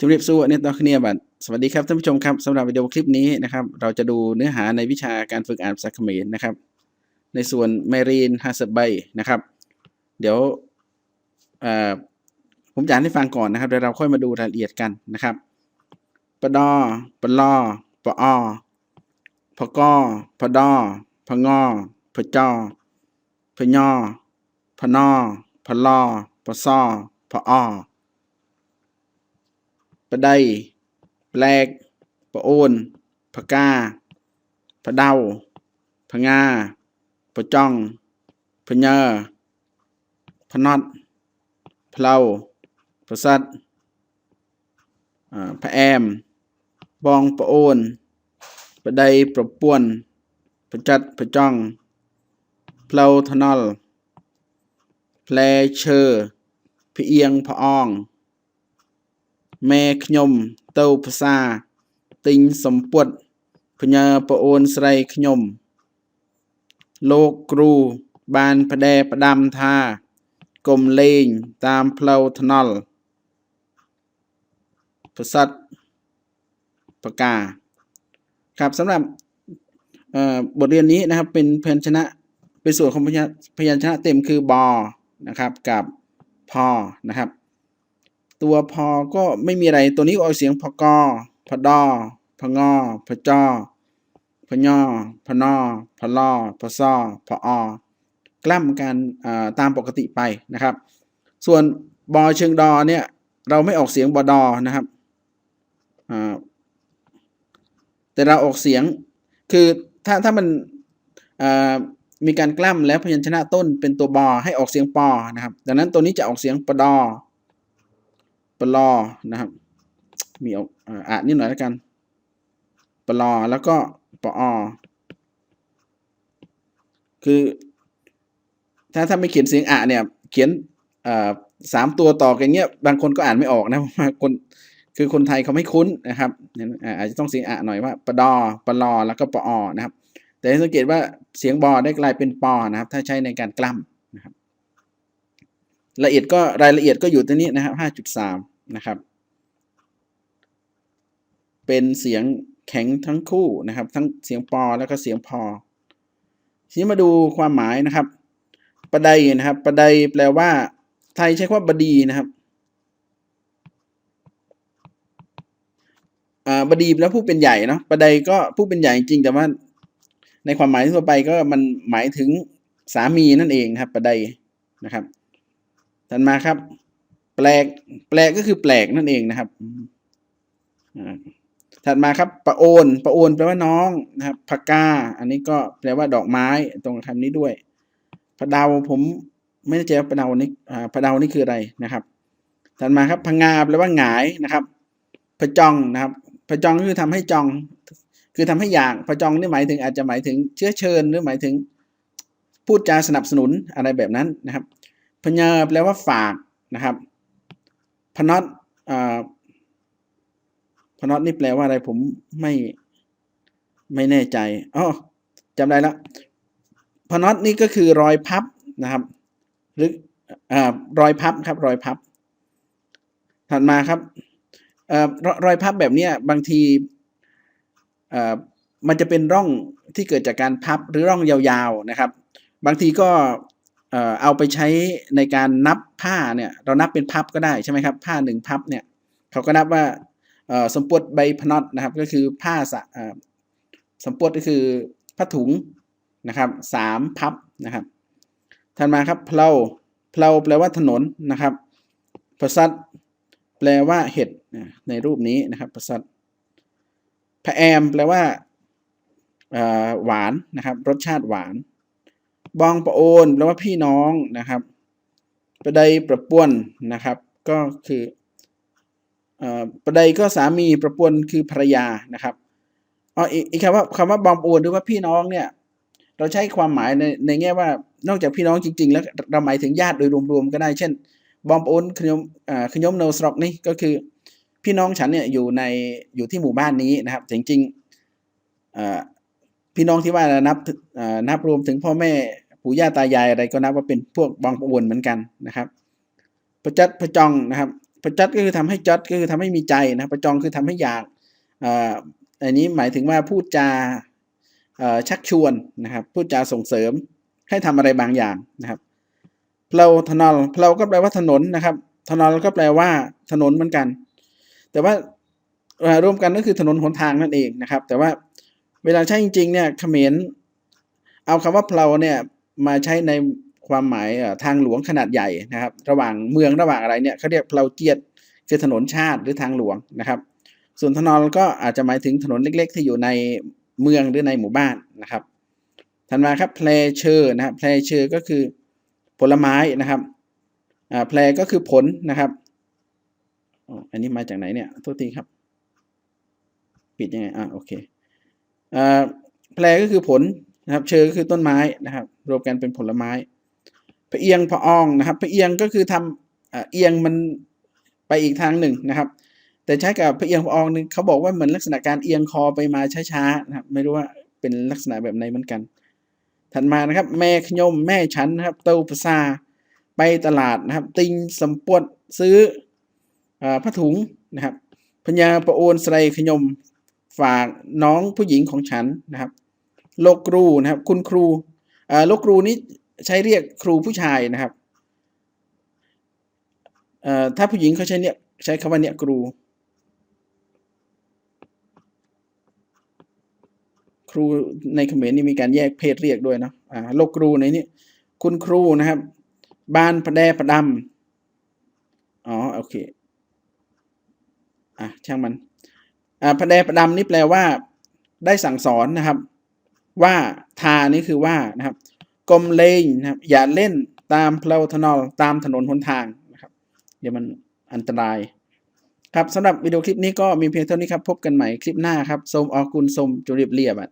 จุรีบสู้เนี่ยต่อขึ้นเนี่ยบัดสวัสดีครับท่านผู้ชมครับสำหรับวิดีโอคลิปนี้นะครับ เราจะดูเนื้อหาในวิชาการฝึกอ่านภาษาเขมรนะครับ ในส่วนไมรีนฮาสบย์นะครับ เดี๋ยวผมจะอ่านให้ฟังก่อนนะครับเดี๋ยวเราค่อยมาดูรายละเอียดกันนะครับปดอปลอปอพกอพดอพงอพจอพญอพนอพลอพซอพออ ប្តីប្លែកប្អូនផ្កាផ្ដៅផ្ងាប្រចង់ភញើភ្នត់ផ្លូវប្រសិទ្ធផ្អែមបងប្អូនប្តីប្រពន្ធប្រចិតប្រចង់ផ្លូវថ្នល់ផ្លែឈើភៀងផ្អង แม่ขยมเต้าภาษาติงสมปวดพญาปโอนใส่ขยมโลกครูบานพระแดประดำทากลมเลงตามเพลาทนลประสัดประกาครับสำหรับบทเรียนนี้นะครับเป็นเพยัชนะเป็นส่วนของพยัญชนะเต็มคือบอนะครับกับพอนะครับ ตัวพอก็ไม่มีอะไรตัวนี้ออกเสียงพกอพดอพงอพจอพญอพนอพลอพซอพออกล้ำกันตามปกติไปนะครับ ส่วนบอเชิงดอเนี่ยเราไม่ออกเสียงบอดอนะครับแต่เราออกเสียงคือถ้าถ้ามันมีการกล้ำแล้วพยัญชนะต้นเป็นตัวบอให้ออกเสียงปอนะครับ ดังนั้นตัวนี้จะออกเสียงปดอ ปลอนะครับ มีออกอ่านนิดหน่อยแล้วกัน ปลอแล้วก็ปออคือ ถ้าถ้าไม่เขียนเสียงอะเนี่ย เขียนอ่อสามตัวต่อกันเงี้ย บางคนก็อ่านไม่ออกนะเพราะว่าคนคือคนไทยเขาไม่คุ้นนะครับอาจจะต้องเสียงอะหน่อยว่าปดอปลอแล้วก็ปออนะครับ แต่สังเกตว่าเสียงบอได้กลายเป็นปอนะครับ ถ้าใช้ในการกล้ำนะครับละเอียดก็รายละเอียดก็อยู่ตรงนี้นะครับ5.3 นะครับ เป็นเสียงแข็งทั้งคู่นะครับ ทั้งเสียงปอแล้วก็เสียงพอ ทีนี้มาดูความหมายนะครับปะไดนะครับปะไดแปลว่า ไทยใช้คำว่าบดีนะครับบดีแล้วผู้เป็นใหญ่เนาะปะไดก็ผู้เป็นใหญ่จริงแต่ว่า ในความหมายทั่วไปก็มันหมายถึงสามีนั่นเองครับปะไดนะครับถัดมาครับ แปลก แปลกก็คือแปลกนั่นเองนะครับถัดมาครับปะโอนปะโอนแปลว่าน้องนะครับพกาอันนี้ก็แปลว่าดอกไม้ตรงคำนี้ด้วยพะเดาผมไม่แน่ใจว่าพะเดานี่อ่าพะเดานี่คืออะไรนะครับ ถัดมาครับพงาแปลว่าหงายนะครับพะจองนะครับพะจองคือทำให้จอง คือทำให้อยากพะจองนี่หมายถึงอาจจะหมายถึงเชื้อเชิญหรือหมายถึง พูดจาสนับสนุนอะไรแบบนั้นนะครับพญาแปลว่าฝากนะครับ พนอตอ่าพนอตนี่แปลว่าอะไรผมไม่ไม่แน่ใจอ๋อจำได้แล้วพนอตนี่ก็คือรอยพับนะครับ หรืออ่ารอยพับครับ รอยพับ ถัดมาครับอ่อรอยพับแบบเนี้ยบางทีอ่อมันจะเป็นร่องที่เกิดจากการพับหรือร่องยาวๆนะครับ บางทีก็ เอาไปใช้ในการนับผ้าเนี่ยเรานับเป็นพับก็ได้ใช่ไหมครับผ้าหนึ่งพับเนี่ยเขาก็นับว่าสมปวดใบพนอตนะครับก็คือผ้าสสมปวดก็คือผ้าถุงนะครับสามพับนะครับถัดมาครับเพลาเพลาแปลว่าถนนนะครับประสัดแปลว่าเห็ดในรูปนี้นะครับประสัดพะแอมแปลว่าหวานนะครับรสชาติหวาน บองประโอนแปลว่าพี่น้องนะครับ ประไดประป่วนนะครับ ก็คือเอ่อประไดก็สามีประป่วนคือภรรยานะครับอ๋ออีกคำว่าคำว่าบองประโอนหรือว่าพี่น้องเนี่ย เราใช้ความหมายในในแง่ว่านอกจากพี่น้องจริง ๆ แล้วเราหมายถึงญาติโดยรวมๆก็ได้เช่น บองประโอนขยมอ่าขยมโนสรอกนี่ก็คือพี่น้องฉันเนี่ยอยู่ในอยู่ที่หมู่บ้านนี้นะครับจริงๆอ่า พี่น้องที่ว่านับนับรวมถึงพ่อแม่ปู่ย่าตายายอะไรก็นับว่าเป็นพวกบองประโอนเหมือนกันนะครับประจัดประจองนะครับประจัดก็คือทำให้จัดก็คือทำให้มีใจนะประจองคือทำให้อยากอันนี้หมายถึงว่าพูดจาชักชวนนะครับพูดจาส่งเสริมให้ทำอะไรบางอย่างนะครับเพลาถนนเพลาก็แปลว่าถนนนะครับถนนก็แปลว่าถนนเหมือนกัน แต่ว่ารวมกันก็คือถนนหนทางนั่นเองนะครับ แต่ว่า เวลาใช้จริงๆเนี่ยเขมรเอาคำว่าเพลาเนี่ยมาใช้ในความหมายทางหลวงขนาดใหญ่นะครับ ระหว่างเมืองระหว่างอะไรเนี่ยเขาเรียกเพลาเจียดคือถนนชาติหรือทางหลวงนะครับ ส่วนถนนก็อาจจะหมายถึงถนนเล็ก ๆ ที่อยู่ในเมืองหรือในหมู่บ้านนะครับถัดมาครับเพลเชอร์นะครับเพลเชอร์ก็คือผลไม้นะครับอ่าเพลก็คือผลนะครับอ๋ออันนี้มาจากไหนเนี่ยโทษทีครับ ปิดยังไงอ่าโอเค แพลก็คือผลนะครับ เชอก็คือต้นไม้นะครับ รวมกันเป็นผลไม้พระเอียงพระอองนะครับพระเอียงก็คือทำอ่าเอียงมันไปอีกทางหนึ่งนะครับ แต่ใช้กับพระเอียงพระอองนึงเขาบอกว่าเหมือนลักษณะการเอียงคอไปมาช้าๆนะครับ ไม่รู้ว่าเป็นลักษณะแบบไหนเหมือนกัน ถัดมานะครับ แม่ขยมแม่ฉันนะครับ เต้าภาษาไปตลาดนะครับ ติงสำปวดซื้ออผ้าถุงนะครับพญาประโอนไสรขยม ฝากน้องผู้หญิงของฉันนะครับโลกครูนะครับ คุณครูโลกครูนี้ใช้เรียกครูผู้ชายนะครับถ้าผู้หญิงเขาใช้เนี่ยใช้คำว่าเนี่ยครู ครูในเขมรนี่มีการแยกเพศเรียกด้วยเนาะโลกครูในนี้คุณครูนะครับบ้านพระแดประดำอ๋อโอเค อะช่างมัน พระแดประดำนี่แปลว่า ได้สั่งสอนนะครับ ว่าทานี่คือว่านะครับกลมเลงนะครับอย่าเล่นตามเพลาถนนตามถนนหนทางนะครับ เดี๋ยวมันอันตราย ครับสำหรับวิดีโอคลิปนี้ก็มีเพียงเท่านี้ครับ พบกันใหม่คลิปหน้าครับ สมออกุลสมจุริบเรียบอะ